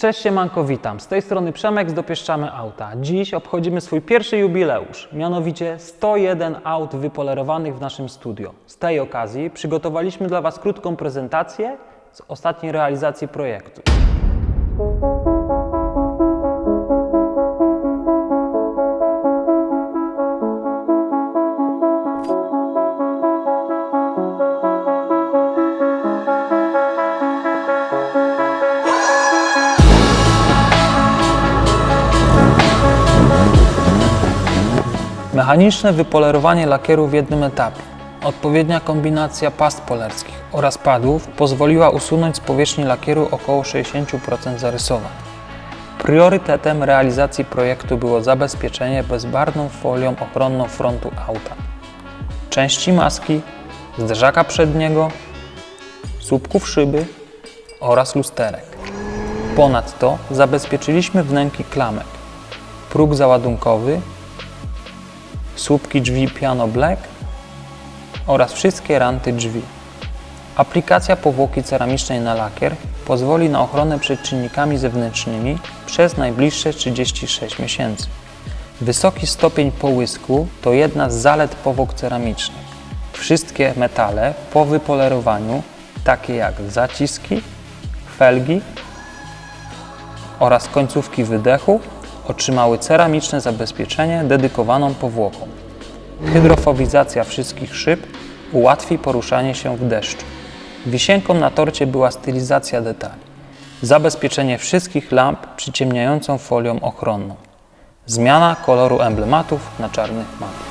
Cześć siemanko, witam. Z tej strony Przemek z Dopieszczamy Auta. Dziś obchodzimy swój pierwszy jubileusz, mianowicie 101 aut wypolerowanych w naszym studio. Z tej okazji przygotowaliśmy dla Was krótką prezentację z ostatniej realizacji projektu. Mechaniczne wypolerowanie lakieru w jednym etapie. Odpowiednia kombinacja past polerskich oraz padów pozwoliła usunąć z powierzchni lakieru około 60% zarysowań. Priorytetem realizacji projektu było zabezpieczenie bezbarwną folią ochronną frontu auta, części maski, zderzaka przedniego, słupków szyby oraz lusterek. Ponadto zabezpieczyliśmy wnęki klamek, próg załadunkowy słupki drzwi Piano Black oraz wszystkie ranty drzwi. Aplikacja powłoki ceramicznej na lakier pozwoli na ochronę przed czynnikami zewnętrznymi przez najbliższe 36 miesięcy. Wysoki stopień połysku to jedna z zalet powłok ceramicznych. Wszystkie metale po wypolerowaniu, takie jak zaciski, felgi oraz końcówki wydechu otrzymały ceramiczne zabezpieczenie dedykowaną powłoką. Hydrofobizacja wszystkich szyb ułatwi poruszanie się w deszczu. Wisienką na torcie była stylizacja detali. Zabezpieczenie wszystkich lamp przyciemniającą folią ochronną. Zmiana koloru emblematów na czarnych matach.